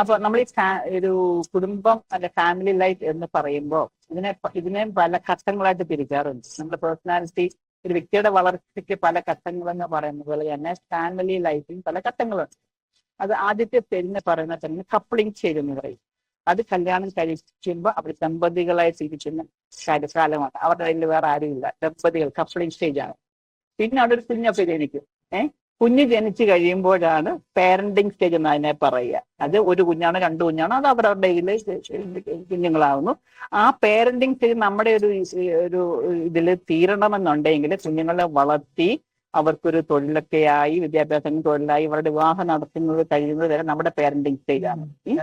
അപ്പൊ നമ്മൾ ഈ ഒരു കുടുംബം അല്ല ഫാമിലി ലൈഫ് എന്ന് പറയുമ്പോൾ ഇതിനെ ഇതിനെ പല ഘട്ടങ്ങളായിട്ട് തിരിക്കാറുണ്ട്. നമ്മുടെ പേഴ്സണാലിറ്റി ഒരു വ്യക്തിയുടെ വളർച്ചയ്ക്ക് പല ഘട്ടങ്ങൾ എന്ന് പറയുന്നത് പോലെ തന്നെ ഫാമിലി ലൈഫിൽ പല ഘട്ടങ്ങളുണ്ട്. അത് ആദ്യത്തെ തെരുന്ന് പറയുന്ന തന്നെ കപ്ലിംഗ് ചെയ്തെന്ന് പറയും. അത് കല്യാണം കഴിക്കുമ്പോൾ അവർ ദമ്പതികളായി ഇരിക്കുന്ന കാര്യകാലമാണ്. അവരുടെ കയ്യിൽ വേറെ ആരുമില്ല. ദമ്പതികൾ സ്റ്റേജ് ആണ്. പിന്നെ അവിടെ ഒരു കുഞ്ഞൊക്കെ ജനിക്കും. ഏഹ് കുഞ്ഞ് ജനിച്ചു കഴിയുമ്പോഴാണ് പേരന്റിങ് സ്റ്റേജ് എന്ന് അതിനെ പറയുക. അത് ഒരു കുഞ്ഞാണ് രണ്ട് കുഞ്ഞാണ് അത് അവരവരുടെ കുഞ്ഞുങ്ങളാവുന്നു. ആ പേരന്റിങ് സ്റ്റേജ് നമ്മുടെ ഒരു ഒരു ഇതിൽ തീരണമെന്നുണ്ടെങ്കിൽ കുഞ്ഞുങ്ങളെ വളർത്തി അവർക്കൊരു തൊഴിലൊക്കെയായി വിദ്യാഭ്യാസം തൊഴിലായി ഇവരുടെ വിവാഹം നടത്തുന്നത് കഴിയുന്നത് വരെ നമ്മുടെ പേരന്റിങ് സ്റ്റേജ് ആണ്. ഉം.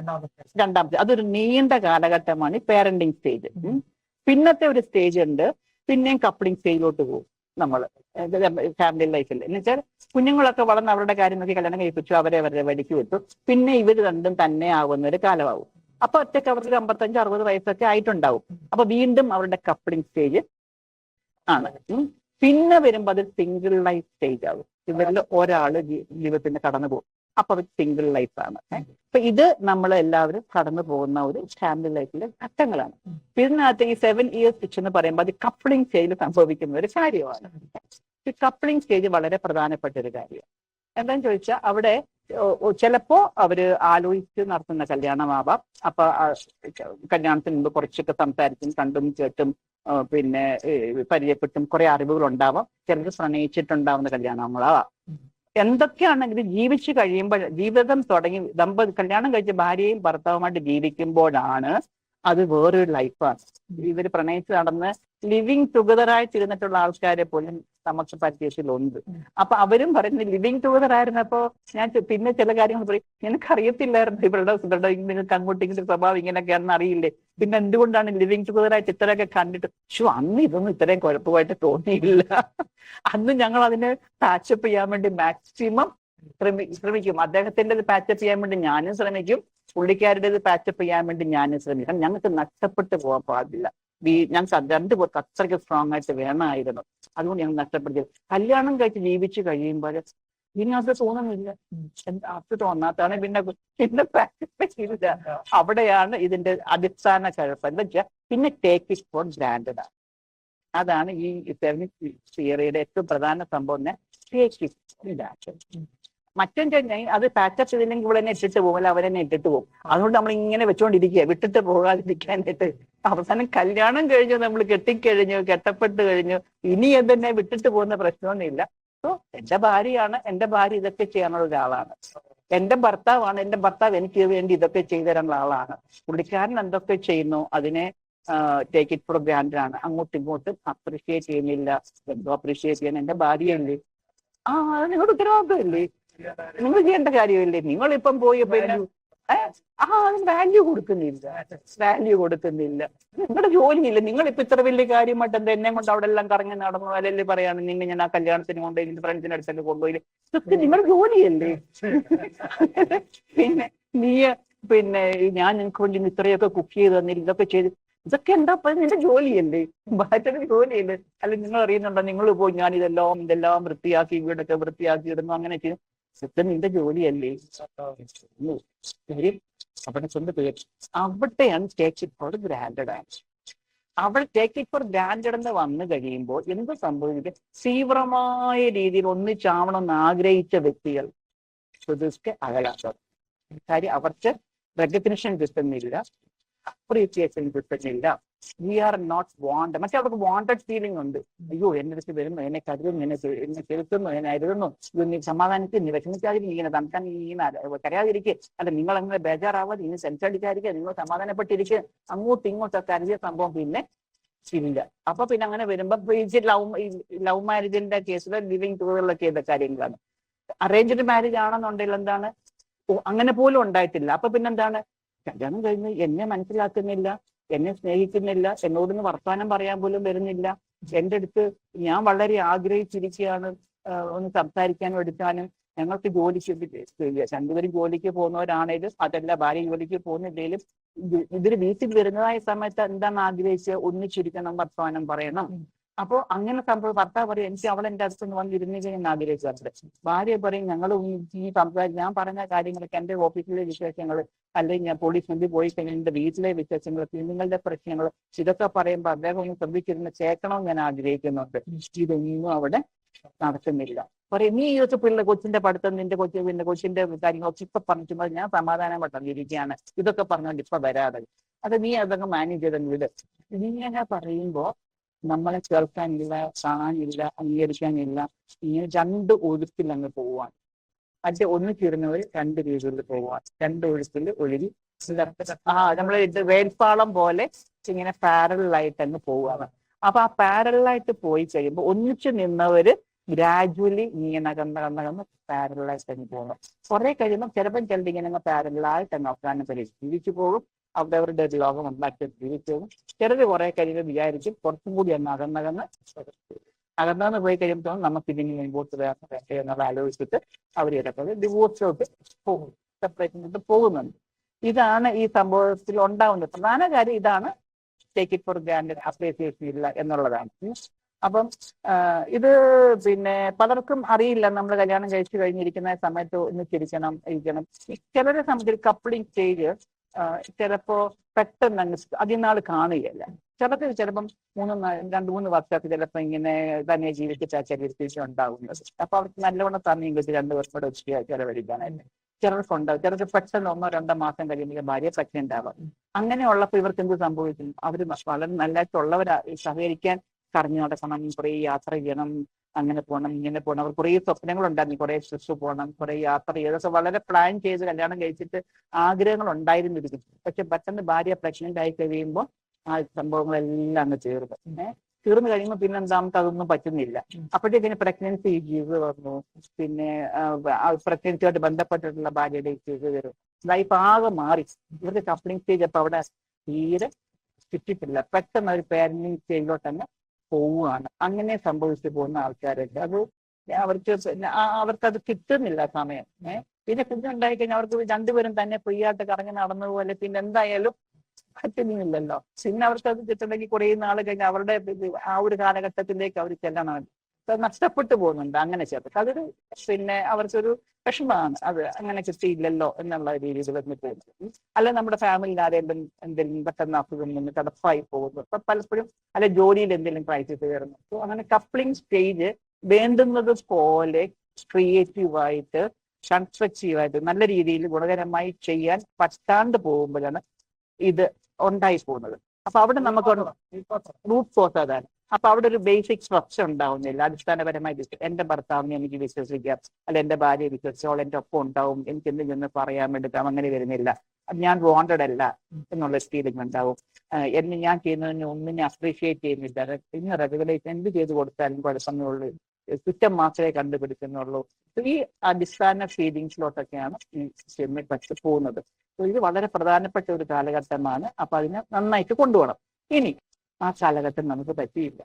രണ്ടാമത്തെ അതൊരു നീണ്ട കാലഘട്ടമാണ് ഈ പേരന്റിങ് സ്റ്റേജ്. പിന്നത്തെ ഒരു സ്റ്റേജ് ഉണ്ട്. പിന്നെയും കപ്ലിംഗ് സ്റ്റേജിലോട്ട് പോകും. നമ്മൾ ഫാമിലി ലൈഫിൽ എന്ന് വെച്ചാൽ കുഞ്ഞുങ്ങളൊക്കെ വളർന്ന് അവരുടെ കാര്യം നോക്കി കല്യാണം കഴിപ്പിച്ചു അവരെ അവരുടെ വഴിക്ക് വിട്ടു. പിന്നെ ഇവർ രണ്ടും തന്നെ ആവുന്ന ഒരു കാലമാവും. അപ്പൊ ഒറ്റയ്ക്ക് അവർക്ക് അമ്പത്തഞ്ച് അറുപത് വയസ്സൊക്കെ ആയിട്ടുണ്ടാവും. അപ്പൊ വീണ്ടും അവരുടെ കപ്ലിംഗ് സ്റ്റേജ് ആണ്. പിന്നെ വരുമ്പോൾ അത് സിംഗിൾ ലൈഫ് സ്റ്റേജ് ആവും. ഇവരിൽ ഒരാൾ ജീ- ജീവിതത്തിന്റെ കടന്നു പോകും. അപ്പൊ സിംഗിൾ ലൈഫ് ആണ്. അപ്പൊ ഇത് നമ്മൾ എല്ലാവരും കടന്നു പോകുന്ന ഒരു ഫാമിലി ലൈഫിലെ ഘട്ടങ്ങളാണ്. ഇതിനകത്ത് ഈ സെവൻ ഇയേഴ്സ് പിച്ച് എന്ന് പറയുമ്പോൾ അത് കപ്ലിംഗ് സ്റ്റേജിൽ സംഭവിക്കുന്ന ഒരു കാര്യമാണ്. ഈ കപ്ലിംഗ് സ്റ്റേജ് വളരെ പ്രധാനപ്പെട്ട ഒരു കാര്യമാണ്. എന്താന്ന് ചോദിച്ചാൽ അവിടെ ചിലപ്പോ അവർ ആലോചിച്ച് നടത്തുന്ന കല്യാണമാവാം. അപ്പൊ കല്യാണത്തിന് മുമ്പ് കുറച്ചൊക്കെ സംസാരിച്ചും കണ്ടും കേട്ടും പിന്നെ പരിചയപ്പെട്ടും കുറെ അറിവുകൾ ഉണ്ടാവാം ചിലർ പ്രണയിച്ചിട്ടുണ്ടാവുന്ന കല്യാണങ്ങളാവാം. എന്തൊക്കെയാണെങ്കിലും ജീവിച്ചു കഴിയുമ്പോൾ ജീവിതം തുടങ്ങി ദമ്പതി കല്യാണം കഴിച്ച ഭാര്യയും ഭർത്താവുമായിട്ട് ജീവിക്കുമ്പോഴാണ് അത് വേറൊരു ലൈഫാണ് ഇവർ പ്രണയിച്ച് നടന്ന് ലിവിങ് ടുഗദർ ആയിട്ടിരുന്നിട്ടുള്ള ആൾക്കാരെ പോലും നമുക്ക് പരിചയത്തിലുണ്ട് അപ്പൊ അവരും പറയുന്നത് ലിവിങ് ടുഗദർ ആയിരുന്നപ്പോ ഞാൻ പിന്നെ ചില കാര്യങ്ങൾ പറയും എനിക്ക് അറിയത്തില്ലായിരുന്നു ഇവരുടെ ഇവരുടെ നിങ്ങൾക്ക് അങ്ങോട്ടും ഇങ്ങോട്ടും സ്വഭാവം ഇങ്ങനെയൊക്കെയാണെന്ന് അറിയില്ലേ? പിന്നെ എന്തുകൊണ്ടാണ് ലിവിങ് ടുഗദർ ആയിട്ട് ഇത്രയൊക്കെ കണ്ടിട്ട് ഷോ അന്ന് ഇതൊന്നും ഇത്രയും കുഴപ്പമായിട്ട് തോന്നിയില്ല. അന്ന് ഞങ്ങൾ അതിനെ പാച്ചപ്പ് ചെയ്യാൻ വേണ്ടി മാക്സിമം ശ്രമിക്കും. അദ്ദേഹത്തിന്റെ പാച്ചപ്പ് ചെയ്യാൻ വേണ്ടി ഞാനും ശ്രമിക്കും. പുള്ളിക്കാരുടേത് പാച്ചപ്പ് ചെയ്യാൻ വേണ്ടി ഞാനും ശ്രമിക്കും. ഞങ്ങൾക്ക് നഷ്ടപ്പെട്ടു പോകാൻ പാടില്ല. ഞങ്ങൾക്ക് രണ്ട് പേർക്ക് അത്രയ്ക്ക് സ്ട്രോങ് ആയിട്ട് വേണമായിരുന്നു. അതുകൊണ്ട് ഞങ്ങൾ നഷ്ടപ്പെടുത്തി കല്യാണം കഴിച്ച് ജീവിച്ചു കഴിയുമ്പോൾ ഇതിനകത്ത് തോന്നുന്നില്ല. അത് തോന്നാത്താണ് പിന്നെ പിന്നെ പാച്ചപ്പ് ചെയ്തില്ല. അവിടെയാണ് ഇതിന്റെ അടിസ്ഥാന കുഴപ്പം എന്താ വെച്ചാൽ പിന്നെ ടേക്ക് ഇസ് ഫോർ ഗ്രാൻഡഡ് ആണ്. അതാണ് ഈ ഫെമിനിസ്റ്റ് തിയറിയുടെ ഏറ്റവും പ്രധാന സംഭവം ടേക്ക് ഇറ്റ് മറ്റും കഴിഞ്ഞാൽ അത് പാറ്റപ്പ് ചെയ്തില്ലെങ്കിൽ ഇവിടെ തന്നെ ഇട്ടിട്ട് പോകും അല്ല അവരെന്നെ ഇട്ടിട്ട് പോകും. അതുകൊണ്ട് നമ്മൾ ഇങ്ങനെ വെച്ചുകൊണ്ടിരിക്കുക വിട്ടിട്ട് പോകാതിരിക്കാനായിട്ട്. അവസാനം കല്യാണം കഴിഞ്ഞു നമ്മൾ കെട്ടിക്കഴിഞ്ഞു കെട്ടപ്പെട്ട് കഴിഞ്ഞു. ഇനി എന്തെന്നെ വിട്ടിട്ട് പോകുന്ന പ്രശ്നമൊന്നുമില്ല. സോ എന്റെ ഭാര്യയാണ് എന്റെ ഭാര്യ ഇതൊക്കെ ചെയ്യാനുള്ള ഒരാളാണ്. എന്റെ ഭർത്താവാണ് എന്റെ ഭർത്താവ് എനിക്ക് വേണ്ടി ഇതൊക്കെ ചെയ്തു തരാനുള്ള ആളാണ്. പുള്ളിക്കാരൻ എന്തൊക്കെ ചെയ്യുന്നു അതിനെ ടേക്ക് ഇറ്റ് ഫോർ ഗ്രാൻഡ് ആണ്. അങ്ങോട്ടും ഇങ്ങോട്ടും അപ്രീഷിയേറ്റ് ചെയ്യുന്നില്ല. എന്തോ അപ്രീഷിയേറ്റ് ചെയ്യാൻ എന്റെ ഭാര്യയല്ലേ ആ നിങ്ങളുടെ ഉത്തരവാദിത്തമല്ലേ? നിങ്ങൾ ചെയ്യേണ്ട കാര്യമില്ലേ? നിങ്ങൾ ഇപ്പം പോയി ആ വാല്യൂ കൊടുക്കുന്നില്ല. വാല്യൂ കൊടുക്കുന്നില്ല. നിങ്ങളുടെ ജോലിയില്ല. നിങ്ങൾ ഇപ്പൊ ഇത്ര വലിയ കാര്യമായിട്ട് എന്താ എന്നെ കൊണ്ട് അവിടെ എല്ലാം കറങ്ങി നടന്നു അല്ലെങ്കിൽ പറയാണ്. നിങ്ങൾ ഞാൻ ആ കല്യാണത്തിന് കൊണ്ടുപോയി എന്റെ ഫ്രണ്ട്സിന്റെ അടുത്തൊക്കെ കൊണ്ടുപോയി. ഇതൊക്കെ നിങ്ങളുടെ ജോലിയല്ലേ? പിന്നെ നീ പിന്നെ ഞാൻ നിനക്ക് വേണ്ടി ഇത്രയൊക്കെ കുക്ക് ചെയ്ത് തന്നില്ല. ഇതൊക്കെ ചെയ്ത് ഇതൊക്കെ എന്താ പറയുക നിന്റെ ജോലിയല്ലേ? ഭാര്യയുടെ ജോലിയല്ലേ? അല്ലെങ്കിൽ നിങ്ങൾ അറിയുന്നുണ്ടോ? നിങ്ങൾ പോയി ഞാൻ ഇതെല്ലാം ഇതെല്ലാം വൃത്തിയാക്കി വീടൊക്കെ വൃത്തിയാക്കി ഇടുന്നു അങ്ങനെ ചെയ്യും ഇതൊക്കെ നിന്റെ ജോലിയല്ലേ. കാര്യം അവിടെ സ്വന്തം പേര്. അവിടെയാണ് ടേക്ക് ഇറ്റ് ഫോർ ഗ്രാൻഡഡ് ആണ്. അവിടെ ടേക്ക് ഇറ്റ് ഫോർ ഗ്രാൻഡഡ് എന്ന് വന്നു കഴിയുമ്പോൾ എന്ത് സംഭവിക്കും? തീവ്രമായ രീതിയിൽ ഒന്നിച്ചാവണം എന്ന് ആഗ്രഹിച്ച വ്യക്തികൾ അകലാത്തത് കാര്യം അവർക്ക് റെക്കഗ്നിഷൻ കിട്ടുന്നില്ല. അപ്രീസിയേഷൻ കിട്ടുന്നില്ല. വി ആർ നോട്ട് വാണ്ടഡ് മറ്റേ അവർക്ക് വാണ്ടഡ് ഫീലിംഗ് ഉണ്ട്. അയ്യോ എന്റെ അടുത്ത് വരുന്നു എന്നെ കരുതുന്നു എന്നെ എന്നെ ചെലുത്തുന്നു എന്നെ അരുതുന്നു. നീ സമാധാനത്തിൽ നീ വിഷമിക്കാതിരിക്കും ഇങ്ങനെ തണുക്കാൻ നീ കരയാതിരിക്കുക അല്ല നിങ്ങൾ അങ്ങനെ ബേജാറാവാതെ ഇനി സെൻസടിക്കാതിരിക്കുക നിങ്ങൾ സമാധാനപ്പെട്ടിരിക്കുക അങ്ങോട്ടും ഇങ്ങോട്ടൊക്കെ കരുതിയ സംഭവം പിന്നെ ഇല്ല. അപ്പൊ പിന്നെ അങ്ങനെ വരുമ്പോ ലവ് ലവ് മാരേജിന്റെ കേസിൽ ലിവിങ് ടുഗറിലൊക്കെ ചെയ്ത കാര്യങ്ങളാണ്. അറേഞ്ച്ഡ് മാരേജ് ആണെന്നുണ്ടെങ്കിൽ എന്താണ്? അങ്ങനെ പോലും ഉണ്ടായിട്ടില്ല. അപ്പൊ പിന്നെന്താണ് കല്യാണം കഴിഞ്ഞ് എന്നെ മനസ്സിലാക്കുന്നില്ല എന്നെ സ്നേഹിക്കുന്നില്ല എന്നോടൊന്ന് വർത്തമാനം പറയാൻ പോലും വരുന്നില്ല. എന്റെ അടുത്ത് ഞാൻ വളരെ ആഗ്രഹിച്ചിരിക്കുകയാണ് ഒന്ന് സംസാരിക്കാനും എടുക്കാനും. ഞങ്ങൾക്ക് ഇത് രണ്ടുപേരും ജോലിക്ക് പോകുന്നവരാണേലും അതല്ല ഭാര്യ ജോലിക്ക് പോകുന്നില്ലെങ്കിലും ഇവർ വീട്ടിൽ വരുന്നതായ സമയത്ത് എന്താണ് ആഗ്രഹിച്ച് ഒന്നിച്ചിരിക്കണം വർത്തമാനം പറയണം. അപ്പോ അങ്ങനെ സംഭവം ഭർത്താവ് പറയും എനിക്ക് അവൾ എന്റെ അടുത്ത് വന്ന് ഇരുന്നില്ല ആഗ്രഹിച്ചു അച്ഛൻ ഭാര്യ പറയും ഞങ്ങൾ ഈ സംസാരിച്ച് ഞാൻ പറഞ്ഞ കാര്യങ്ങളൊക്കെ എന്റെ ഓഫീസിലെ വിശേഷങ്ങൾ അല്ലെങ്കിൽ ഞാൻ പോലീസ് മുമ്പിൽ പോയി കഴിഞ്ഞാൽ എന്റെ വീട്ടിലെ വിശേഷങ്ങൾ കുഞ്ഞുങ്ങളുടെ പ്രശ്നങ്ങൾ ഇതൊക്കെ പറയുമ്പോൾ അദ്ദേഹം ഒന്ന് ശ്രദ്ധിച്ചിരുന്ന ചേക്കണം ഞാൻ ആഗ്രഹിക്കുന്നുണ്ട്. ഇതൊന്നും അവിടെ നടക്കുന്നില്ല. പറയും നീ ഈ വെച്ച് പിള്ളേ കൊച്ചിന്റെ പഠിത്തം നിന്റെ കൊച്ചു പിന്നെ കൊച്ചിന്റെ കാര്യങ്ങളൊക്കെ ഇപ്പൊ പറഞ്ഞിട്ടുമ്പോൾ ഞാൻ സമാധാനം പെട്ടെന്നിരിക്കുകയാണ് ഇതൊക്കെ പറഞ്ഞുകൊണ്ട് ഇപ്പൊ വരാതെ. അത് നീ അതൊക്കെ മാനേജ് ചെയ്തെങ്കിൽ വിട്. ഇങ്ങനെ പറയുമ്പോ നമ്മളെ ചേർക്കാനില്ല കാണാനില്ല അംഗീകരിക്കാനില്ല. ഇങ്ങനെ രണ്ട് ഒഴുക്കിൽ അങ്ങ് പോവാൻ. അതിന്റെ ഒന്ന് ചേരുന്നവർ രണ്ട് രീതിയിൽ പോവാൻ. രണ്ട് ഒഴുക്കിൽ ഒഴുകി ആ നമ്മളെ ഇത് വേൽപ്പാളം പോലെ ഇങ്ങനെ പാരലായിട്ട് അങ്ങ് പോവാണ്. അപ്പൊ ആ പാരലായിട്ട് പോയി കഴിയുമ്പോൾ ഒന്നിച്ചു നിന്നവര് ഗ്രാജുവലി ഇങ്ങനെ അകന്ന് കന്ന് പാരലായിട്ട് അങ്ങ് പോകണം കുറെ കഴിയുമ്പോൾ ചിലപ്പം ചിലത് ഇങ്ങനെ അങ്ങ് പാരലായിട്ട് അങ്ങ് അവസാനം പോകും അവരവരുടെ ഒരു ലോകം ഉണ്ടാക്കി ജീവിച്ചു. പോകും ചിലര് കുറെ കഴിഞ്ഞ് വിചാരിക്കും കുറച്ചും കൂടി അന്ന് അകന്നകന്ന് അകന്നകന്ന് പോയി കഴിയുമ്പോൾ നമുക്ക് ഇതിന് മുമ്പോട്ട് വേണം വേണ്ടേ എന്നുള്ള ആലോചിച്ചിട്ട് അവർ ചിലപ്പോൾ ഡിവോഴ്സിലോട്ട് പോകും. സെപ്പറേറ്റ് പോകുന്നുണ്ട്. ഇതാണ് ഈ സംഭവത്തിൽ ഉണ്ടാവുന്നത്. പ്രധാന കാര്യം ഇതാണ് take it for grand appreciation ഇല്ല എന്നുള്ളതാണ്. അപ്പം ഇത് പിന്നെ പലർക്കും അറിയില്ല. നമ്മൾ കല്യാണം കഴിച്ചു കഴിഞ്ഞിരിക്കുന്ന സമയത്ത് ഒന്ന് ചിരിക്കണം ഇരിക്കണം. ചിലരെ സംബന്ധിച്ച് കപ്പിളിംഗ് സ്റ്റേജ് ചിലപ്പോ പെട്ടെന്ന് അങ്ങ് അതിനാൾ കാണുകയല്ല. ചിലപ്പോൾ ചിലപ്പം മൂന്ന് രണ്ട് മൂന്ന് വർഷമൊക്കെ ചിലപ്പോൾ ഇങ്ങനെ തന്നെ ആ ചെറിയ ഉണ്ടാകുന്നത് അപ്പൊ അവർക്ക് നല്ലവണ്ണം തന്നെ ഇംഗ്ലീഷ് രണ്ട് വർഷം കൂടെ ഉച്ച ചിലർക്ക് ചിലർക്കുണ്ടാവും ചിലർക്ക് പെട്ടെന്ന് ഒന്നോ രണ്ടോ മാസം കഴിയുമ്പോൾ ഭാര്യ പ്രഗ്നന്റ് ആവാം. അങ്ങനെ ഉള്ളപ്പോൾ ഇവർക്ക് എന്ത് സംഭവിക്കും? അവർ വളരെ നല്ലതായിട്ടുള്ളവരാ സഹകരിക്കാൻ കറങ്ങി നടക്കണം. കുറേ യാത്ര ചെയ്യണം. അങ്ങനെ പോകണം ഇങ്ങനെ പോകണം അവർ കുറേ സ്വപ്നങ്ങൾ ഉണ്ടായിരുന്നു കുറേ ശിശു പോകണം കുറേ യാത്ര ചെയ്ത്. വളരെ പ്ലാൻ ചെയ്ത് കല്യാണം കഴിച്ചിട്ട് ആഗ്രഹങ്ങൾ ഉണ്ടായിരുന്നിരിക്കും പക്ഷെ പെട്ടെന്ന് ഭാര്യ പ്രഗ്നന്റ് ആയി കഴിയുമ്പോൾ ആ സംഭവങ്ങളെല്ലാം അങ്ങ് തീർന്നു. പിന്നെ തീർന്നു കഴിയുമ്പോൾ പിന്നെ എന്താമത്തെ അതൊന്നും പറ്റുന്നില്ല. അപ്പോഴത്തേക്കിന് പ്രഗ്നൻസി ഇഷ്യൂസ് വന്നു. പിന്നെ പ്രഗ്നൻസിയായിട്ട് ബന്ധപ്പെട്ടിട്ടുള്ള ഭാര്യയുടെ ഇഷ്യൂസ് വരും. ലൈഫ് ആകെ മാറി. ഇവർക്ക് കപ്ലിംഗ് സ്റ്റേജ് അപ്പൊ അവിടെ തീരെ കിട്ടിയിട്ടില്ല. പെട്ടെന്ന് ഒരു പാരന്റിങ് സ്റ്റേജിലോട്ട് തന്നെ പോവുകയാണ്. അങ്ങനെ സംഭവിച്ചു പോകുന്ന ആൾക്കാരുണ്ട് അത് അവർക്ക് പിന്നെ അത് കിട്ടുന്നില്ല സമയം. ഏഹ് പിന്നെ കുഞ്ഞുണ്ടായി കഴിഞ്ഞാൽ അവർക്ക് രണ്ടുപേരും തന്നെ ഫ്രീ ആയിട്ട് കറങ്ങി നടന്നു പോലെ പിന്നെ എന്തായാലും പറ്റുന്നില്ലല്ലോ. പിന്നെ അവർക്ക് അത് കിട്ടണമെങ്കിൽ കുറേ നാൾ കഴിഞ്ഞ് അവരുടെ ആ ഒരു കാലഘട്ടത്തിലേക്ക് അവർ ചെല്ലണം. നഷ്ടപ്പെട്ടു പോകുന്നുണ്ട്. അങ്ങനെ ചേർത്തിട്ട് അതൊരു പിന്നെ അവർക്കൊരു വിഷമമാണ്. അത് അങ്ങനെ കിട്ടിയില്ലല്ലോ എന്നുള്ള രീതിയിൽ വന്നിട്ട്. അല്ല നമ്മുടെ ഫാമിലിയിൽ ആരെങ്കിലും എന്തെങ്കിലും പെട്ടെന്ന് അസുഖം നിന്ന് കിടപ്പായി പോകുന്നു. അപ്പൊ പലപ്പോഴും അല്ലെ ജോലിയിൽ എന്തെങ്കിലും ക്രൈസിസ് വരുന്നു. അപ്പൊ അങ്ങനെ കപ്ലിംഗ് സ്റ്റേജ് വേണ്ടുന്നത് പോലെ ക്രിയേറ്റീവായിട്ട് കൺസ്ട്രക്റ്റീവായിട്ട് നല്ല രീതിയിൽ ഗുണകരമായി ചെയ്യാൻ പറ്റാണ്ട് പോകുമ്പോഴാണ് ഇത് ഉണ്ടായി പോകുന്നത്. അപ്പൊ അവിടെ നമുക്ക് റൂട്ട് കോസ് അതാണ്. അപ്പൊ അവിടെ ഒരു ബേസിക് സ്ട്രക്ചർ ഉണ്ടാവുന്നില്ല. അടിസ്ഥാനപരമായി എന്റെ ഭർത്താവിനെ എനിക്ക് വിശ്വസിക്കാം. അല്ല എന്റെ ഭാര്യയെ വിശ്വസിച്ചോൾ എന്റെ ഒപ്പം ഉണ്ടാവും. എനിക്ക് എന്തെങ്കിലും പറയാൻ എടുക്കാം അങ്ങനെ വരുന്നില്ല. ഞാൻ വോണ്ടഡ് അല്ല എന്നുള്ള ഫീലിംഗ് ഉണ്ടാവും. എന്നെ ഞാൻ ചെയ്യുന്നതിന് ഒന്നിനെ അപ്രീഷിയേറ്റ് ചെയ്യുന്നില്ല. ഇന്ന് റെഗുലേഷൻ എന്ത് ചെയ്ത് കൊടുത്താലും കുഴപ്പമൊന്നുള്ളൂ കുറ്റം മാത്രമേ കണ്ടുപിടിക്കുന്നുള്ളൂ. ഈ അടിസ്ഥാന ഫീലിങ്സിലോട്ടൊക്കെയാണ് സിനിമ പക്ഷെ പോകുന്നത്. ഇത് വളരെ പ്രധാനപ്പെട്ട ഒരു കാലഘട്ടമാണ്. അപ്പൊ അതിനെ നന്നായിട്ട് കൊണ്ടുപോകണം. ഇനി ആ കാലഘട്ടം നമുക്ക് പറ്റിയില്ല.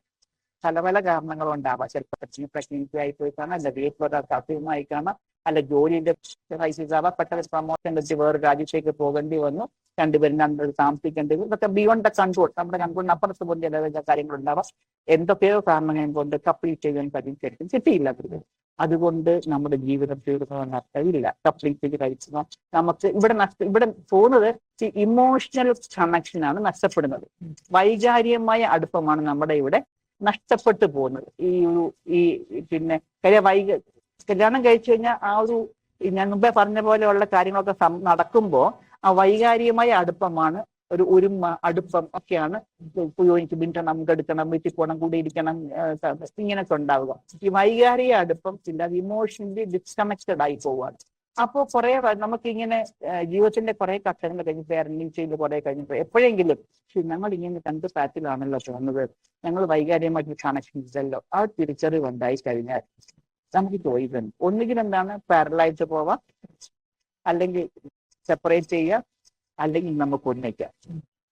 പല പല കാരണങ്ങളുണ്ടാവാം. ചിലപ്പോൾ പ്രശ്നം പ്രഗ്നൻസി ആയി പോയി കാണാം അല്ല ഒരാൾക്ക് അസുഖമായി കാണാം അല്ല ജോലിന്റെ ക്രൈസിസ് ആവാം പെട്ടെന്ന് പ്രൊമോഷൻ വെച്ച് വേറെ രാജ്യത്തേക്ക് പോകേണ്ടി വന്നു രണ്ടുപേരും രണ്ടുപേരും താമസിക്കേണ്ടി വരും ഇതൊക്കെ ബിയോണ്ട് ദ കൺട്രോൾ നമ്മുടെ കൺട്രോളിന് അപ്പുറത്ത് പോലും ചില കാര്യങ്ങൾ കാര്യങ്ങളുണ്ടാവാം. എന്തൊക്കെയോ കാരണങ്ങൾ കൊണ്ട് കംപ്ലീറ്റ് ചെയ്യാൻ പറ്റും കിട്ടിയില്ല അവർക്ക് അതുകൊണ്ട് നമ്മുടെ ജീവിതം തീർന്നു നഷ്ടമില്ല. കപ്ലിംഗ് കഴിച്ചു നമുക്ക് ഇവിടെ നഷ്ട ഇവിടെ തോന്നുന്നത് ഇമോഷണൽ കണക്ഷൻ ആണ് നഷ്ടപ്പെടുന്നത്. വൈകാരികമായ അടുപ്പമാണ് നമ്മുടെ ഇവിടെ നഷ്ടപ്പെട്ടു പോകുന്നത്. ഈ ഒരു ഈ പിന്നെ കാര്യം വൈക കല്യാണം കഴിച്ചു കഴിഞ്ഞാൽ ആ ഒരു ഞാൻ മുമ്പേ പറഞ്ഞ പോലെയുള്ള കാര്യങ്ങളൊക്കെ നടക്കുമ്പോൾ ആ വൈകാരികമായ അടുപ്പമാണ് ഒരു ഒരുമ അടുപ്പം ഒക്കെയാണ് അയ്യോ എനിക്ക് മിണ്ടണം കെടുക്കണം വീട്ടിൽ പോകണം കൂടെ ഇരിക്കണം ഇങ്ങനെയൊക്കെ ഉണ്ടാവുക. ഈ വൈകാരിക അടുപ്പം ചില ഇമോഷണലി ഡിസ്കണക്റ്റഡ് ആയി പോവാണ് അപ്പോൾ കുറെ നമുക്കിങ്ങനെ ജീവിതത്തിന്റെ കുറെ ഘട്ടങ്ങൾ കഴിഞ്ഞ് പേരന്റിങ് ചെയ്ത് കുറെ കഴിഞ്ഞപ്പോൾ എപ്പോഴെങ്കിലും "ശ്ശി, ഞങ്ങൾ ഇങ്ങനെ രണ്ട് പാറ്റിലാണല്ലോ പോകുന്നത്. ഞങ്ങൾ വൈകാരികമായിട്ട് കണക്ഷൻ ഇല്ലല്ലോ. ആ തിരിച്ചറിവ് ഉണ്ടായി കഴിഞ്ഞാൽ നമുക്ക് ചോദിക്കുന്നു ഒന്നുകിൽ എന്താണ് പാരലൈസ് പോവാം. അല്ലെങ്കിൽ സെപ്പറേറ്റ് ചെയ്യാം അല്ലെങ്കിൽ നമുക്ക് ഒന്നിക്കാം.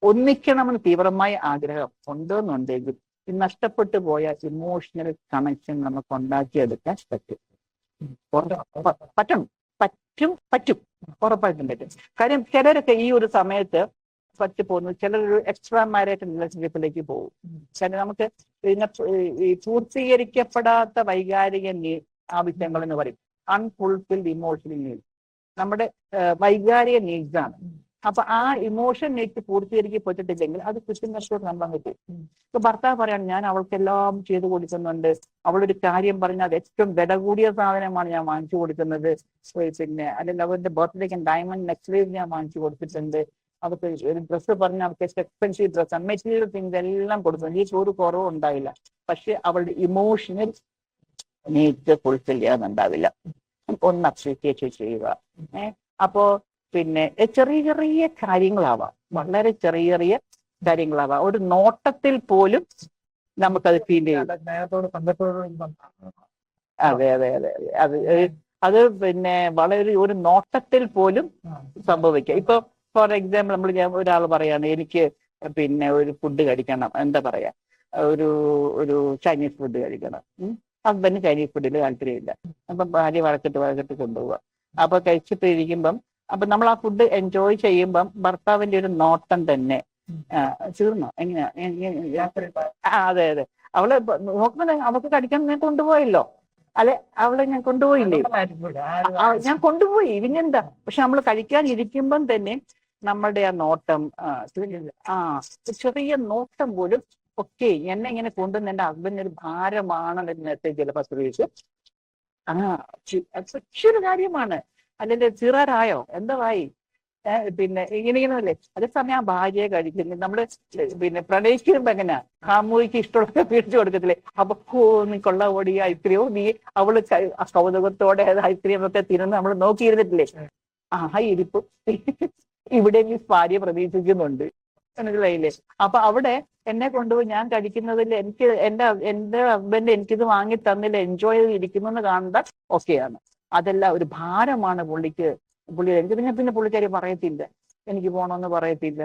ഒന്നിക്കണമെന്ന് തീവ്രമായ ആഗ്രഹം ഉണ്ടെന്നുണ്ടെങ്കിൽ ഈ നഷ്ടപ്പെട്ടു പോയ ഇമോഷണൽ കണക്ഷൻ നമുക്ക് ഉണ്ടാക്കിയെടുക്കാൻ പറ്റും. പറ്റണം. പറ്റും പറ്റും. ഉറപ്പായിട്ടും പറ്റും. കാര്യം ചിലരൊക്കെ ഈ ഒരു സമയത്ത് പറ്റി പോകുന്നു. ചിലർ ഒരു എക്സ്ട്രാ മാരേജ് റിലേഷൻഷിപ്പിലേക്ക് പോകും. ചില നമുക്ക് ഈ പൂർത്തീകരിക്കപ്പെടാത്ത വൈകാരിക ആവശ്യങ്ങൾ എന്ന് പറയും. അൺഫുൾഫിൽഡ് ഇമോഷണൽ നീഡ് നമ്മുടെ വൈകാരിക നീഡ്സ് ആണ്. അപ്പൊ ആ ഇമോഷൻ നീഡ് പൂർത്തീകരിക്കപ്പെട്ടിട്ടില്ലെങ്കിൽ അത് കൃത്യനിഷ്ഠ നമ്മൾ കിട്ടും. ഇപ്പൊ ഭർത്താവ് പറയാണ് ഞാൻ അവൾക്കെല്ലാം ചെയ്തു കൊടുക്കുന്നുണ്ട്. അവളൊരു കാര്യം പറഞ്ഞാൽ അത് ഏറ്റവും വില കൂടിയ സാധനമാണ് ഞാൻ വാങ്ങിച്ചു കൊടുക്കുന്നത്. പിന്നെ അല്ലെങ്കിൽ അവരുടെ ബർത്ത്ഡേക്ക് ഡയമണ്ട് നെക്ലേസ് ഞാൻ വാങ്ങിച്ചു കൊടുത്തിട്ടുണ്ട്. അവർക്ക് ഒരു ഡ്രസ്സ് പറഞ്ഞ അവർക്ക് എക്സ്പെൻസീവ് ഡ്രസ്സ് മെറ്റീരിയൽ തിങ്സ് എല്ലാം കൊടുക്കും ഈ ഒരു കുറവും ഉണ്ടാവില്ല പക്ഷെ അവളുടെ ഇമോഷണൽ നീറ്റ് ഫുൾഫിൽ ചെയ്യാന്നുണ്ടാവില്ല ഒന്ന് അപ്രീഷിയേറ്റ് ചെയ്യുക. ഏഹ് അപ്പോ പിന്നെ ചെറിയ ചെറിയ കാര്യങ്ങളാവാം. വളരെ ചെറിയ ചെറിയ കാര്യങ്ങളാവാം. ഒരു നോട്ടത്തിൽ പോലും നമുക്കത് ഫീൽ ചെയ്യും അതെ അതെ അതെ അതെ. അത് അത് പിന്നെ വളരെ ഒരു നോട്ടത്തിൽ പോലും സംഭവിക്കുക ഇപ്പൊ ഫോർ എക്സാമ്പിൾ നമ്മൾ ഞാൻ ഒരാൾ പറയാണ് എനിക്ക് പിന്നെ ഒരു ഫുഡ് കഴിക്കണം. എന്താ പറയാ? ഒരു ഒരു ചൈനീസ് ഫുഡ് കഴിക്കണം. ഹസ്ബൻഡ് ചൈനീസ് ഫുഡിൽ താല്പര്യമില്ല. അപ്പൊ ഭാര്യ വഴക്കിട്ട് വഴക്കിട്ട് കൊണ്ടുപോവുക അപ്പൊ കഴിച്ചിട്ട് ഇരിക്കുമ്പം അപ്പൊ നമ്മൾ ആ ഫുഡ് എൻജോയ് ചെയ്യുമ്പം ഭർത്താവിന്റെ ഒരു നോട്ടം തന്നെ ചീർന്നോ എങ്ങനെയാ? ആ അതെ അതെ. അവൾ നോക്കുമ്പോ അവൾക്ക് കടിക്കാൻ ഞാൻ കൊണ്ടുപോയല്ലോ. അല്ലെ? അവളെ ഞാൻ കൊണ്ടുപോയില്ലേ? ഞാൻ കൊണ്ടുപോയി. പിന്നെന്താ? പക്ഷെ നമ്മൾ കഴിക്കാൻ ഇരിക്കുമ്പം തന്നെ നമ്മളുടെ ആ നോട്ടം ആ, ചെറിയ നോട്ടം പോലും ഒക്കെ എന്നെ ഇങ്ങനെ കൊണ്ടുവന്ന് എന്റെ ഹസ്ബൻഡ് ഒരു ഭാരമാണെന്ന് മെസ്സേജ് ചിലപ്പോൾ ആ കൊച്ചൊരു കാര്യമാണ്. അല്ലെങ്കിൽ ചിറരായോ? എന്തായി ഏഹ് പിന്നെ ഇങ്ങനെ ഇങ്ങനെയല്ലേ അതേസമയം ആ ഭാര്യയെ കഴിക്കുന്നു. നമ്മൾ പിന്നെ പ്രണയിക്കുമ്പോ എങ്ങനെ? കാമുകിക്ക് ഇഷ്ടമുള്ള പിടിച്ചു കൊടുക്കത്തില്ലേ? അപ്പൊ നീ കൊള്ള ഓടി ഐസ്ക്രീമോ? നീ അവൾ കൗതുകത്തോടെ ഐസ്ക്രീം ഒക്കെ തിരുന്ന് നമ്മൾ നോക്കിയിരുന്നിട്ടില്ലേ? ആ ഇരിപ്പ്. ഇവിടെ നീ ഭാര്യ പ്രതീക്ഷിക്കുന്നുണ്ട്. മനസ്സിലായില്ലേ? അപ്പൊ അവിടെ എന്നെ കൊണ്ടുപോയി ഞാൻ കഴിക്കുന്നതിൽ എനിക്ക് എന്റെ എന്റെ ഹസ്ബൻഡ് എനിക്കിത് വാങ്ങി തന്നില്ല. എൻജോയ് ചെയ്ത് ഇരിക്കുന്നു എന്ന് കാണുന്നത് ഓക്കെയാണ് അതല്ല ഒരു ഭാരമാണ് പുള്ളിക്ക്. പുള്ളി എനിക്ക് പിന്നെ പിന്നെ പുള്ളിക്കാരി പറയത്തില്ല. എനിക്ക് പോകണമെന്ന് പറയത്തില്ല.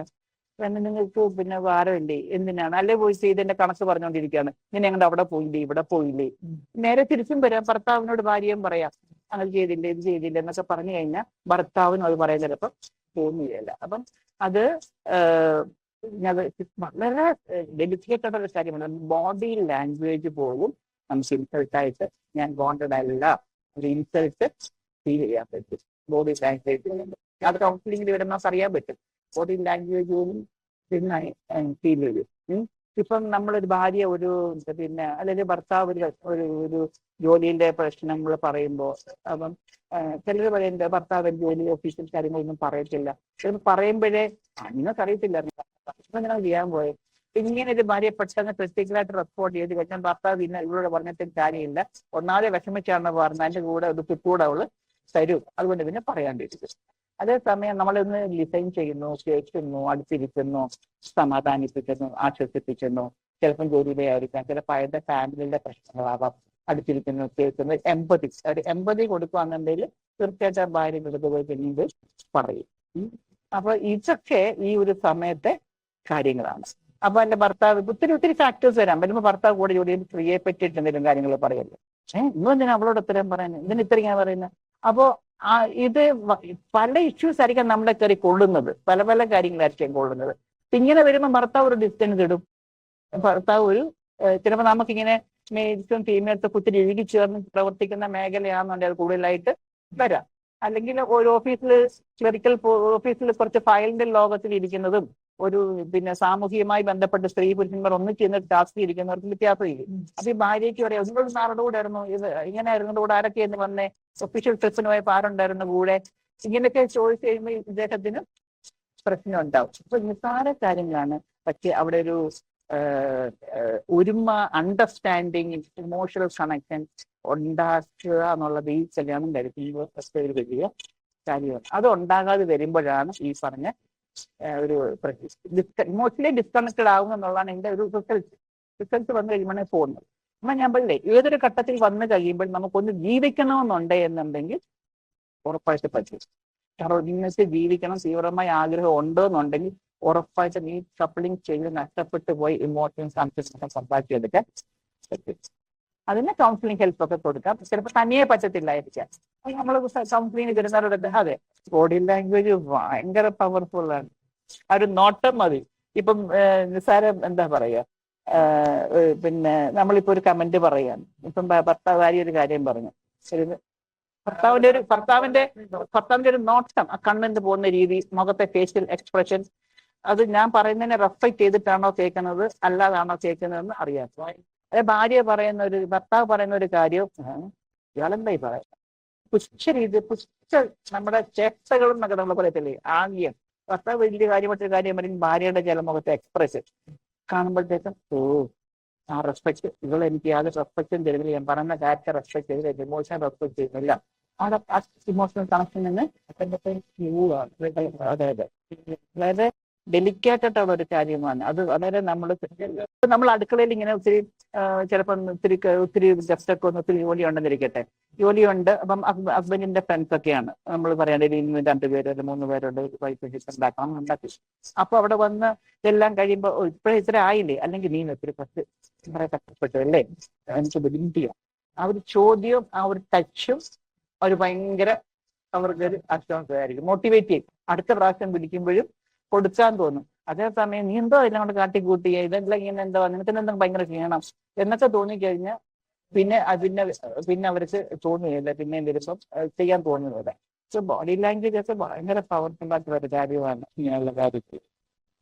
പിന്നെ നിങ്ങൾക്ക് പിന്നെ ഭാരമില്ലേ? എന്തിനാണ്? അല്ലേ പോയി ചെയ്തതിന്റെ കണക്ക് പറഞ്ഞുകൊണ്ടിരിക്കുകയാണ് നിന്നെ ഞങ്ങളുടെ അവിടെ പോയില്ലേ? ഇവിടെ പോയില്ലേ? നേരെ തിരിച്ചും വരാം. ഭർത്താവിനോട് ഭാര്യയും പറയാം. അങ്ങനെ ചെയ്തില്ല? ഇത് ചെയ്തില്ല? എന്നൊക്കെ പറഞ്ഞു കഴിഞ്ഞാൽ ഭർത്താവിനും അത് പറയാൻ ചിലപ്പം തോന്നിയല്ല അപ്പം അത് ഞാൻ വളരെ ഡെലിക്കേറ്റ് ആയിട്ടുള്ള ഒരു കാര്യമാണ്. ബോഡി ലാംഗ്വേജ് പോലും നമുക്ക് ഇൻസൾട്ടായിട്ട് ഞാൻ ബോണ്ടഡ് അല്ല. ഒരു ഇൻസൾട്ട് ഫീൽ ചെയ്യാൻ പറ്റും. ബോഡി ലാംഗ്വേജ് അത് കൗൺസിലിംഗിൽ നമുക്ക് അറിയാൻ പറ്റും. ബോഡി ലാംഗ്വേജ് പോലും പിന്നെ ഫീൽ ചെയ്യും. ഇപ്പം നമ്മളൊരു ഭാര്യ ഒരു പിന്നെ അല്ലെങ്കിൽ ഭർത്താവ് ഒരു ഒരു ഒരു ജോലിയുടെ പ്രശ്നങ്ങൾ പറയുമ്പോൾ അപ്പം ചിലർ പറയുന്നത് ഭർത്താവ് ജോലി ഓഫീസിൽ കാര്യങ്ങളൊന്നും പറയത്തില്ല. ചിലപ്പോൾ പറയുമ്പോഴേ "ആ, നിങ്ങൾക്ക് അറിയത്തില്ല ചെയ്യാൻ പോയത് ഇങ്ങനെ ഒരു ഭാര്യ പെട്ടെന്ന് ക്രിസ്റ്റിക്കലായിട്ട് റെസ്പോണ്ട് ചെയ്ത് കഴിഞ്ഞാൽ ഭർത്താവ് പിന്നെ ഇവരോട് പറഞ്ഞിട്ട് കാര്യമില്ല. ഒന്നാമതെ വിഷമിച്ചാണ് പറഞ്ഞത് അതിന്റെ കൂടെ ഒരു കിട്ടൂടെ അവൾ തരും. അതുകൊണ്ട് പിന്നെ പറയാണ്ടിരിക്കും. അതേസമയം നമ്മളിന്ന് ഡിസൈൻ ചെയ്യുന്നു കേൾക്കുന്നു അടുത്തിരിക്കുന്നു സമാധാനിപ്പിക്കുന്നു ആശ്വസിപ്പിക്കുന്നു. ചിലപ്പം ജോലിയിലെ ആയിരിക്കാം ചിലപ്പോൾ അയാളുടെ ഫാമിലിയുടെ പ്രശ്നങ്ങളാവാം. അടുത്തിരിക്കുന്നു കേൾക്കുന്നു എമ്പതി ഒരു എമ്പതി കൊടുക്കുകയാണെന്നുണ്ടെങ്കിൽ തീർച്ചയായിട്ടും ഭാര്യ വെറുതെ പോയി പിന്നീട് പറയും. അപ്പൊ ഇതൊക്കെ ഈ ഒരു സമയത്തെ കാര്യങ്ങളാണ്. അപ്പൊ എന്റെ ഭർത്താവ് ഒത്തിരി ഒത്തിരി ഫാക്ടേഴ്സ് വരാം. വരുമ്പോൾ ഭർത്താവ് കൂടെ ജോലി ചെയ്യുമ്പോൾ സ്ത്രീയെ പറ്റിയിട്ട് എന്തെങ്കിലും കാര്യങ്ങൾ പറയല്ലോ ഏഹ് ഇന്നും എന്തിനാ അവളോട് ഉത്തരം പറയുന്നത് ഇതിന് ഇത്രയും പറയുന്നത് അപ്പോ ആ ഇത് പല ഇഷ്യൂസ് ആയിരിക്കാം നമ്മളെ കയറി കൊള്ളുന്നത്. പല പല കാര്യങ്ങളായിരിക്കും കൊള്ളുന്നത്. ഇങ്ങനെ വരുമ്പോൾ ഭർത്താവ് ഒരു ഡിസ്റ്റൻസ് ഇടും. ഭർത്താവ് ഒരു ചിലപ്പോ ചിലപ്പോൾ നമുക്കിങ്ങനെ മെയിൽസും ഫീമെയിൽസും കുത്തിരി ഇഴുകി ചേർന്ന് പ്രവർത്തിക്കുന്ന മേഖലയാണെന്നുണ്ടെങ്കിൽ അത് കൂടുതലായിട്ട് വരാം. അല്ലെങ്കിൽ ഒരു ഓഫീസിൽ ക്ലറിക്കൽ ഓഫീസിൽ കുറച്ച് ഫയലിന്റെ ലോകത്തിൽ ഇരിക്കുന്നതും ഒരു പിന്നെ സാമൂഹികമായി ബന്ധപ്പെട്ട് സ്ത്രീ പുരുഷന്മാർ ഒന്നിച്ച് ചെന്ന് ടാസ്ക് ഇരിക്കുന്നവർക്ക് വ്യത്യാസമില്ല? അപ്പൊ ഈ ഭാര്യയ്ക്ക് പറയാം നിങ്ങൾ സാറുടെ കൂടെ ആയിരുന്നു ഇത് ഇങ്ങനെ ആയിരുന്നു കൂടെ ആരൊക്കെയെന്ന് വന്ന്? ഒഫീഷ്യൽ ട്രിപ്പിന് പോയ പാറുണ്ടായിരുന്നു കൂടെ? ഇങ്ങനെയൊക്കെ ചോദിച്ചു കഴിയുമ്പോൾ ഇദ്ദേഹത്തിന് പ്രശ്നം ഉണ്ടാവും അപ്പൊ നിസ്സാര കാര്യങ്ങളാണ്. പക്ഷെ അവിടെ ഒരു ഒരുമ അണ്ടർസ്റ്റാൻഡിങ് ഇമോഷണൽ കണക്ഷൻ ഉണ്ടാക്കുക എന്നുള്ളത് ഈ കല്യാണം കഴിക്കുമ്പോൾ ഒരു വലിയ കാര്യമാണ്. അത് ഉണ്ടാകാതെ വരുമ്പോഴാണ് ഈ പറഞ്ഞ ഒരു ഇമോഷണലി ഡിസ്കണക്റ്റഡ് ആകും എന്നുള്ളതാണ് എന്റെ ഒരു റിസൾട്ട് റിസൾട്ട് വന്നു കഴിയുമ്പോഴാണ് പോകുന്നത്. അപ്പൊ ഞാൻ പറഞ്ഞില്ലേ ഏതൊരു ഘട്ടത്തിൽ വന്നു കഴിയുമ്പോൾ നമുക്കൊന്ന് ജീവിക്കണമെന്നുണ്ട് എന്നുണ്ടെങ്കിൽ ഉറപ്പായിട്ട് പറ്റും. കാരണം നിങ്ങൾക്ക് ജീവിക്കണം തീവ്രമായ ആഗ്രഹം ഉണ്ടോ എന്നുണ്ടെങ്കിൽ ഉറപ്പായിട്ടും ഈ കപ്പിളിങ് ചെയ്ത് നഷ്ടപ്പെട്ടു പോയി ഇമോഷൻസ് കൺഫ്യൂഷൻ സമ്പാദിച്ചെടുക്കാൻ പറ്റും. അതിന് കൗൺസിലിംഗ് ഹെൽപ്പ് ഒക്കെ കൊടുക്കാം. ചിലപ്പോൾ തനിയെ പറ്റത്തില്ലായിരിക്കാം. നമ്മൾ കൗൺസിലിംഗ് തരുന്നവരോടൊക്കെ അതെ ബോഡി ലാംഗ്വേജ് ഭയങ്കര പവർഫുൾ ആണ്. ആ ഒരു നോട്ടം മതി. ഇപ്പം നിസ്സാരം എന്താ പറയുക പിന്നെ നമ്മളിപ്പോ ഒരു കമന്റ് പറയാണ്. ഇപ്പം ഭർത്താവ് ഭാര്യ ഒരു കാര്യം പറഞ്ഞു. ശരി ഭർത്താവിന്റെ ഒരു ഭർത്താവിന്റെ ഭർത്താവിന്റെ ഒരു നോട്ടം ആ കണ്ണിന് പോകുന്ന രീതി മുഖത്തെ ഫേഷ്യൽ എക്സ്പ്രഷൻ അത് ഞാൻ പറയുന്നതിനെ റെഫ്ലക്ട് ചെയ്തിട്ടാണോ കേൾക്കുന്നത് അല്ലാതാണോ കേൾക്കുന്നതെന്ന് അറിയാം. അതെ ഭാര്യ പറയുന്ന ഒരു ഭർത്താവ് പറയുന്ന ഒരു കാര്യം ഇയാളെന്തായി പറയാം? പുച്ഛ രീതി പുച്ഛ നമ്മുടെ ചേഷ്ടകളും എന്നൊക്കെ നമ്മൾ പറയത്തില്ലേ ആംഗ്യം. ഭർത്താവ് വലിയ കാര്യമായിട്ടൊരു കാര്യം പറയും ഭാര്യയുടെ ചില മുഖത്തെ എക്സ്പ്രസ് കാണുമ്പോഴത്തേക്കും ഓ ആ റെസ്പെക്ട് ഇവൾ എനിക്ക് യാതൊരു റെസ്പെക്റ്റും തരുന്നില്ല. ഞാൻ പറഞ്ഞ കാര്യത്തെ റെസ്പെക്ട് ചെയ്തില്ല ഇമോഷൻ റെസ്പെക്ട് ചെയ്യുന്നില്ല. അവിടെ ആ ഇമോഷണൽ കണക്ഷൻ നിന്ന് അതെ അതെ വളരെ ഡെലിക്കേറ്റഡ് ആയിട്ടുള്ള ഒരു കാര്യമാണ്. അത് വളരെ നമ്മൾ നമ്മൾ അടുക്കളയിൽ ഇങ്ങനെ ഒത്തിരി ചിലപ്പം ഒത്തിരി ഒത്തിരി ഗസ്റ്റൊക്കെ ഒന്ന് ഒത്തിരി ജോലി ഉണ്ടെന്നിരിക്കട്ടെ. ജോലിയുണ്ട് അപ്പം ഹസ്ബൻഡിന്റെ ഫ്രണ്ട്സ് ഒക്കെയാണ്. നമ്മൾ പറയേണ്ടത് ഇന്ന് രണ്ടുപേര് അല്ലെങ്കിൽ മൂന്ന് പേരുണ്ട് വൈഫ് ഉണ്ടാക്കണം ഉണ്ടാക്കി. അപ്പൊ അവിടെ വന്ന് ഇതെല്ലാം കഴിയുമ്പോൾ ഇപ്പോഴേ ഇത്ര ആയില്ലേ? അല്ലെങ്കിൽ നീ ഒത്തിരി പത്ത് വളരെ കഷ്ടപ്പെട്ടു അല്ലേ? എനിക്ക് ബുദ്ധിമുട്ടിയോ ആ ഒരു ചോദ്യവും ആ ഒരു ടച്ചും ഒരു ഭയങ്കര അവർക്ക് ഒരു ആശ്വാസമായിരിക്കും. മോട്ടിവേറ്റ് ചെയ്യും. അടുത്ത പ്രാവശ്യം വിളിക്കുമ്പോഴും കൊടുക്കാൻ തോന്നും. അതേസമയം നീ എന്തോ എല്ലാം കൊണ്ട് കാട്ടിക്കൂട്ടി ഇതെല്ലാം ഇങ്ങനെ എന്തോ നിനക്ക് എന്തെങ്കിലും ഭയങ്കര ക്ഷീണം എന്നൊക്കെ തോന്നിക്കഴിഞ്ഞാൽ പിന്നെ പിന്നെ പിന്നെ അവർക്ക് തോന്നുകയില്ല പിന്നെ എന്തെങ്കിലും ഇപ്പം ചെയ്യാൻ തോന്നുന്നില്ല സോ ബോഡി ലാംഗ്വേജ് ഒക്കെ ഭയങ്കര പവർഫുൾ ആയിട്ടുള്ള ഒരു കാര്യമാണ് ഇങ്ങനെയുള്ള കാര്യത്തിൽ.